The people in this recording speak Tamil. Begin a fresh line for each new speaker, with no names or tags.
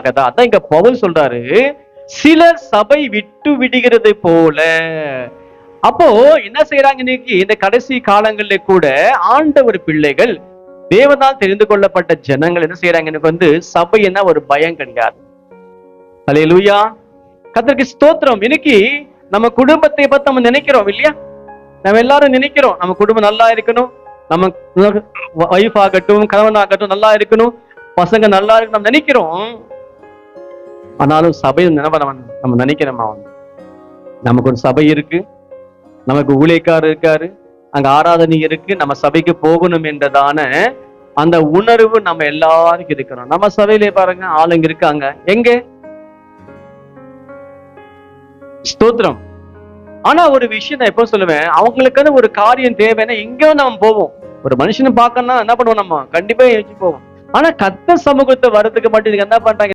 தான் அதான் இங்க பவுல் சொல்றாரு சிலர் சபை விட்டு விடுகிறது போல. அப்போ என்ன செய்யறாங்க இன்னைக்கு? இந்த கடைசி காலங்களில கூட ஆண்டவர் பிள்ளைகள் தேவனால் தெரிந்து கொள்ளப்பட்ட ஜனங்கள் என்ன செய்யறாங்க எனக்கு வந்து சபை என்ன ஒரு பயம் கிடையாது அலே லூயா கத்திரிக்கு ஸ்தோத்திரம். இன்னைக்கு நம்ம குடும்பத்தை பத்தி நம்ம நினைக்கிறோம் இல்லையா? நம்ம எல்லாரும் நினைக்கிறோம் நம்ம குடும்பம் நல்லா இருக்கணும் நம்ம ஒய்ஃப் ஆகட்டும் கணவன் ஆகட்டும் நல்லா இருக்கணும் பசங்க நல்லா இருக்கணும் நம்ம நினைக்கிறோம். ஆனாலும் சபையில் நினைவ நம்ம நம்ம நினைக்கிறோமா வந்து நமக்கு ஒரு சபை இருக்கு. நமக்கு ஊழியக்காரர் இருக்காரு. அங்க ஆராதனை இருக்கு. நம்ம சபைக்கு போகணும் என்றதான அந்த உணர்வு நம்ம எல்லாருக்கும் இருக்கிறோம் நம்ம சபையிலே பாருங்க ஆளுங்க இருக்காங்க. எங்க? ஸ்தோத்திரம். ஆனா ஒரு விஷயம் நான் எப்போ சொல்லுவேன்? அவங்களுக்கான ஒரு காரியம் தேவைன்னா எங்கேயோ நம்ம போவோம். ஒரு மனுஷனை பார்க்கணும்னா என்ன பண்ணுவோம் நம்ம? கண்டிப்பா எழுச்சி போவோம். ஆனா கத்த சமூகத்தை வர்றதுக்கு மட்டும் இதுக்கு என்ன பண்றாங்க?